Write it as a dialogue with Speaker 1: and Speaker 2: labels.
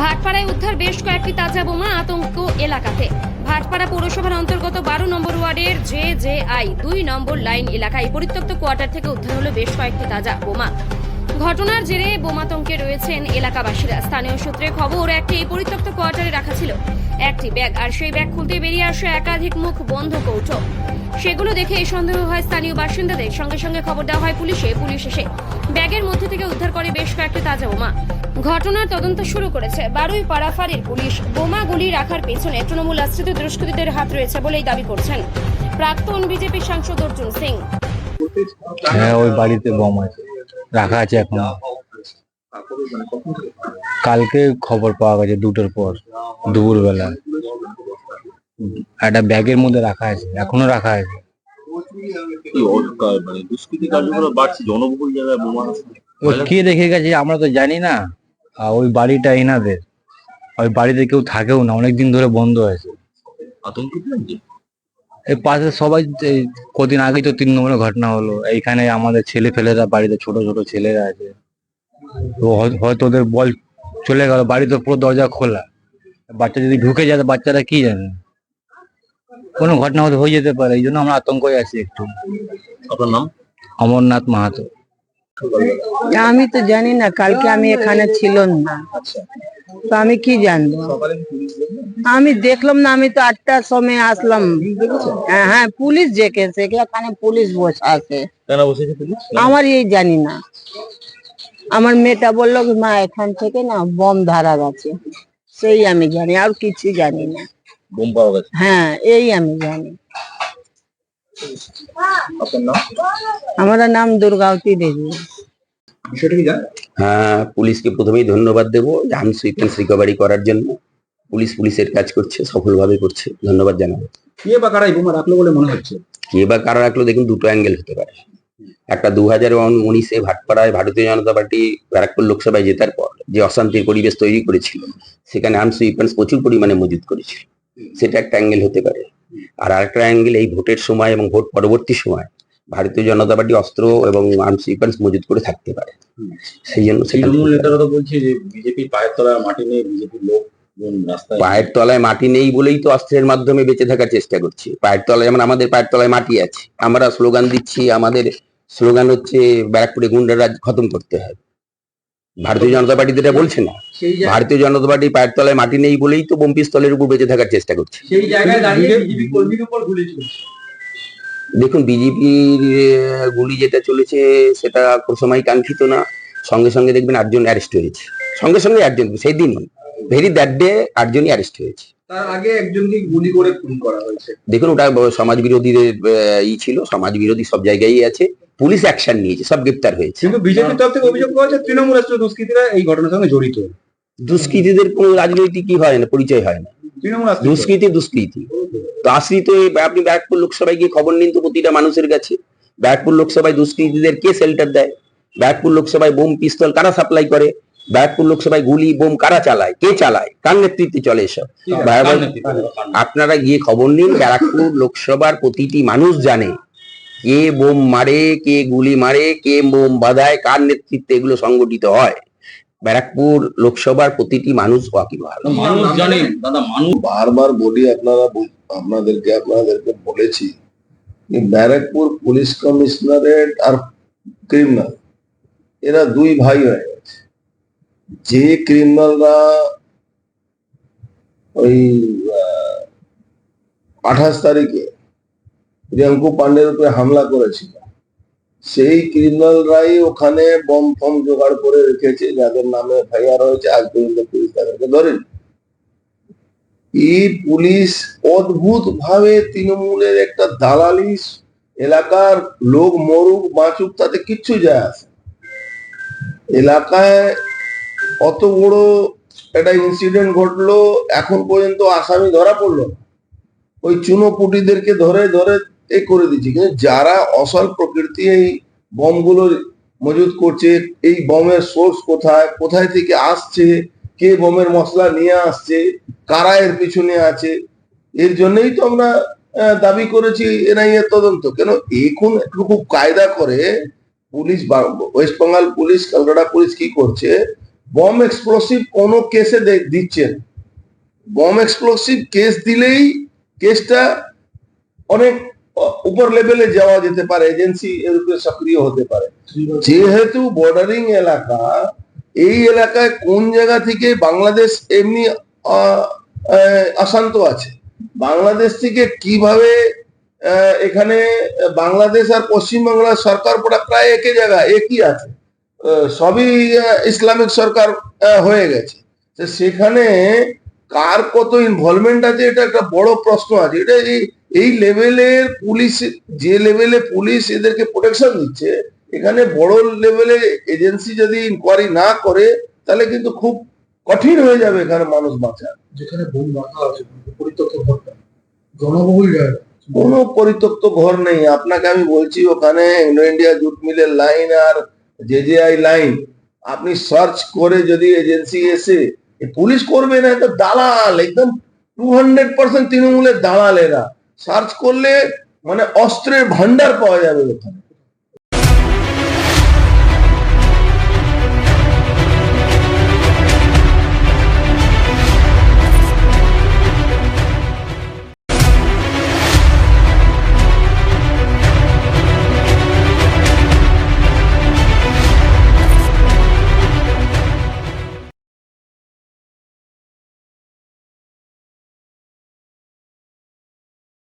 Speaker 1: ভাটপাড়ায় উদ্ধার বেশ কয়েকটি তাজা বোমা আতঙ্ক এলাকাতে। ভাটপাড়া পৌরসভার অন্তর্গত বারো নম্বর ওয়ার্ডের জে জে আই দুই নম্বর লাইন এলাকায় পরিত্যক্ত কোয়ার্টার থেকে উদ্ধার হলো বেশ কয়েকটি তাজা বোমা। ঘটনার জেরে বোমাতঙ্কে রয়েছেন এলাকাবাসীরা। স্থানীয় সূত্রে খবর, একটি পরিত্যক্ত কোয়ার্টারে রাখা ছিল একটি ব্যাগ, আর সেই ব্যাগ খুলতে বেরিয়ে আসে একাধিক মুখ বন্ধ কৌটো। সেগুলো দেখে এই সন্দেহ হয় স্থানীয় বাসিন্দাদের। সঙ্গে সঙ্গে খবর দেওয়া হয় পুলিশে। পুলিশ এসে ব্যাগের মধ্যে থেকে উদ্ধার করে বেশ কয়েকটি তাজা বোমা। ঘটনার তদন্ত শুরু করেছে বারুই পাড়া ফাঁড়ির পুলিশ বোমাগুলি রাখার পেছনে তৃণমূল আশ্রিত দুষ্কৃতীদের হাত রয়েছে বলেই দাবি করছেন প্রাক্তন বিজেপি সাংসদ অর্জুন সিং।
Speaker 2: হ্যাঁ ওই বাড়িতে বম আছে। রাখা আছে এখন। কালকে খবর পাওয়া গেছে দুটোর পর দুপুর বেলা একটা ব্যাগের মধ্যে রাখা আছে, এখনও রাখা আছে।
Speaker 3: কি অ- মানে দুষ্কৃতি কার্যকলাপ বাড়ছে জনবহুল জায়গায় বোমা
Speaker 2: কে রেখে গেছে আমরা তো জানি না আর ওই বাড়িটা এনাদের। ওই বাড়িতে কেউ থাকেও না অনেকদিন ধরে বন্ধ
Speaker 3: আতঙ্কিত লাগছে
Speaker 2: এই পাশে সবাই এই কদিন আগেই তো তিন নম্বরের ঘটনা হলো। এইখানে আমাদের ছেলে ফেলেরা বাড়িতে ছোট ছোট ছেলেরা আছে। তো হয়- হয়তো ওদের বল চলে গেল বাড়িতে পুরো দরজা খোলা। বাচ্চা যদি ঢুকে যায় তো বাচ্চারা কি জানে? কোনো ঘটনা হয়ে যেতে পারে এই জন্য আমরা আতঙ্কে আছি একটু।
Speaker 3: আপনার নাম?
Speaker 2: অমরনাথ মাহাতো।
Speaker 4: আমি তো জানি না কালকে আমি এখানে ছিল না। তো আমি কি জানব? আমি দেখলাম না আমি তো আটটার সময় আসলাম। হ্যাঁ হ্যাঁ পুলিশ ডেকেছে এখানে পুলিশ বসে আছে। আমার এই জানি না। আমার মেয়েটা বলল কি, মা এখান থেকে না বম ধারা গেছে। সেই আমি জানি আর কিছু জানি না।
Speaker 3: বোম পাওয়া গেছে।
Speaker 4: হ্যাঁ এই আমি জানি।
Speaker 3: আপনার নাম?
Speaker 4: আমার নাম দুর্গাবতী দেবী
Speaker 3: বিষয়টা কি জানেন?
Speaker 5: হ্যাঁ পুলিশকে প্রথমেই ধন্যবাদ দেবো আর্ম সুইপেন্স রিকভারি করার জন্য। পুলিশ পুলিশের কাজ করছে সফলভাবে করছে। ধন্যবাদ জানাব।
Speaker 3: কে বা কারা এই বোমা রাখল বলে মনে হচ্ছে?
Speaker 5: কে বা কারা রাখল দেখুন দুটো অ্যাঙ্গেল হতে পারে। একটা দু হাজার উনিশে ভাটপাড়ায় ভারতীয় জনতা পার্টি ব্যারাকপুর লোকসভায় জেতার পর যে অশান্তির পরিবেশ তৈরি করেছিল সেখানে আর্মস উইপেন্স প্রচুর পরিমাণে মজুত করেছিল। সেটা একটা অ্যাঙ্গেল হতে পারে। আর আরেকটা অ্যাঙ্গেল এই ভোটের সময় এবং ভোট পরবর্তী সময় ভারতীয় জনতা পার্টি অস্ত্র এবং আর্মস উইপেন্স মজুত করে থাকতে পারে। সেই জন্য
Speaker 3: তৃণমূল নেতারা তো বলছে যে বিজেপির পায়ের তলায় মাটি নেই বিজেপির লোক
Speaker 5: পায়ের তলায় মাটি নেই বলেই তো অস্ত্রের মাধ্যমে বেঁচে থাকার চেষ্টা করছি। পায়ের তলায় যেমন আমাদের পায়ের তলায় মাটি আছে আমরা স্লোগান দিচ্ছি আমাদের স্লোগান হচ্ছে ব্যারাকপুরে গুন্ডারাজ খতম করতে হবে। ভারতীয় জনতা পার্টি যেটা বলছে না ভারতীয় জনতা পার্টি পায়ের তলায় মাটি নেই বলেই তো বোম পিস্তলের উপর বেঁচে থাকার চেষ্টা করছে।
Speaker 3: সেই জায়গায় দাঁড়িয়ে বিজেপি কর্মীর উপর গুলি চলছে।
Speaker 5: দেখুন বিজেপির গুলি যেটা চলেছে সেটা কোনো সময় কাঙ্ক্ষিত না। সঙ্গে সঙ্গে দেখবেন আটজন অ্যারেস্ট হয়েছে। সঙ্গে সঙ্গে আটজন সেই দিনই ভেরি দ্যাট ডে আটজনই অ্যারেস্ট হয়েছে।
Speaker 3: তার আগে একজনকে গুলি করে খুন করা হয়েছে।
Speaker 5: দেখুন ওটা সমাজ বিরোধীদের ই ছিল সমাজ বিরোধী সব জায়গায় আছে। পুলিশ অ্যাকশন নিয়েছে সব গ্রেপ্তার হয়েছে।
Speaker 3: কিন্তু বিজেপির তরফ থেকে অভিযোগ করা হচ্ছে তৃণমূল দুষ্কৃতীরা এই ঘটনার সঙ্গে জড়িত।
Speaker 5: দুষ্কৃতীদের কোনো রাজনৈতিক কি হয় না পরিচয় হয় না। দুষ্কৃতি দুষ্কৃতি। তো আশ্রিত আপনি ব্যারাকপুর লোকসভায় গিয়ে খবর নিন তো প্রতিটা মানুষের কাছে। ব্যারাকপুর লোকসভায় দুষ্কৃতীদের কে শেল্টার দেয়? ব্যারাকপুর লোকসভায় বোম পিস্তল কারা সাপ্লাই করে? ব্যারাকপুর লোকসভায় গুলি বোম কারা চালায়? কে চালায়? কার নেতৃত্বে চলে এসব? আপনারা গিয়ে খবর নিন ব্যারাকপুর লোকসভার প্রতিটি মানুষ জানে কে বোম মারে কে গুলি মারে কে বোম বাধায় কার নেতৃত্বে এগুলো সংগঠিত হয়? ব্যারাকপুর লোকসভার প্রতিটি মানুষ ওয়াকিবহাল
Speaker 3: মানুষ জানে দাদা মানুষ
Speaker 6: বারবার বলি আপনারা বল- আপনাদেরকে আপনাদেরকে বলেছি ব্যারাকপুর পুলিশ কমিশনারেট আর ক্রিমিনাল এরা দুই ভাই হয়ে গেছে। যে ক্রিমিনালরা ওই আঠাশ তারিখে প্রিয়াঙ্কু পান্ডের উপরে হামলা করেছিল। সেই ক্রিমিনালরাই ওখানে বম ফম জোগাড় করে রেখেছে, যাদের নামে এফআইআর হয়েছে, আজ পর্যন্ত পুলিশ তাদেরকে ধরেনি। এই পুলিশ অদ্ভুত ভাবে তৃণমূলের একটা দালালি এলাকার লোক মরুক, বাঁচুক, তাতে কিচ্ছু যায় আসে এলাকায় অত বড় একটা ইনসিডেন্ট ঘটলো, এখন পর্যন্ত আসামি ধরা পড়ল। ওই চুনোপুটিদেরকে ধরে ধরে এ করে দিচ্ছে। কিন্তু যারা অসল প্রকৃতি এই বমগুলো মজুদ করছে, এই বমের সোর্স কোথায় কোথায় থেকে আসছে, কে বোমের মশলা নিয়ে আসছে, কারা এর পিছনে আছে, এর জন্যই তো আমরা দাবি করেছি এনআইএ তদন্ত। কেন এখন একটু খুব কায়দা করে police west Bengal police, Kolkata police কি করছে, বম এক্সপ্লোসিভ কোনো কেসে দিচ্ছে না। বম এক্সপ্লোসিভ কেস দিলেই কেসটা অনেক উপর লেভেলে যাওয়া যেতে পারে এজেন্সি এর উপরে সক্রিয় হতে পারে। যেহেতু বর্ডারিং এলাকা এই এলাকায় কোন জায়গা থেকে বাংলাদেশ এমনি অশান্ত আছে? বাংলাদেশ থেকে কীভাবে এখানে বাংলাদেশ আর পশ্চিমবাংলার সরকার প্রা- প্রায় একই জায়গা একই আছে। সবই ইসলামিক সরকার হয়ে গেছে। তো সেখানে কার কত ইনভলভমেন্ট আছে এটা একটা বড় প্রশ্ন আছে। এটা এই এই লেভেলের পুলিশ যে লেভেলে পুলিশ এদেরকে প্রোটেকশন দিচ্ছে এখানে বড় লেভেলে এজেন্সি যদি ইনকোয়ারি না করে তাহলে কিন্তু খুব কঠিন হয়ে যাবে এখানে মানুষ বাঁচা
Speaker 7: যেখানে বোম রাখা আছে পরিত্যক্ত ঘরটা জনবহুল জায়গা।
Speaker 6: কোনো পরিত্যক্ত ঘর নেই। আপনাকে আমি বলছি ওখানে ইন্ডো ইন্ডিয়া জুট মিলের লাইন আর জে জে আই লাইন আপনি সার্চ করে যদি এজেন্সি এসে পুলিশ করবে না তো দালাল একদম টু হান্ড্রেড পার্সেন্ট তৃণমূলের দালাল এরা সার্চ করলে মানে অস্ত্রের ভান্ডার পাওয়া যাবে ওখানে।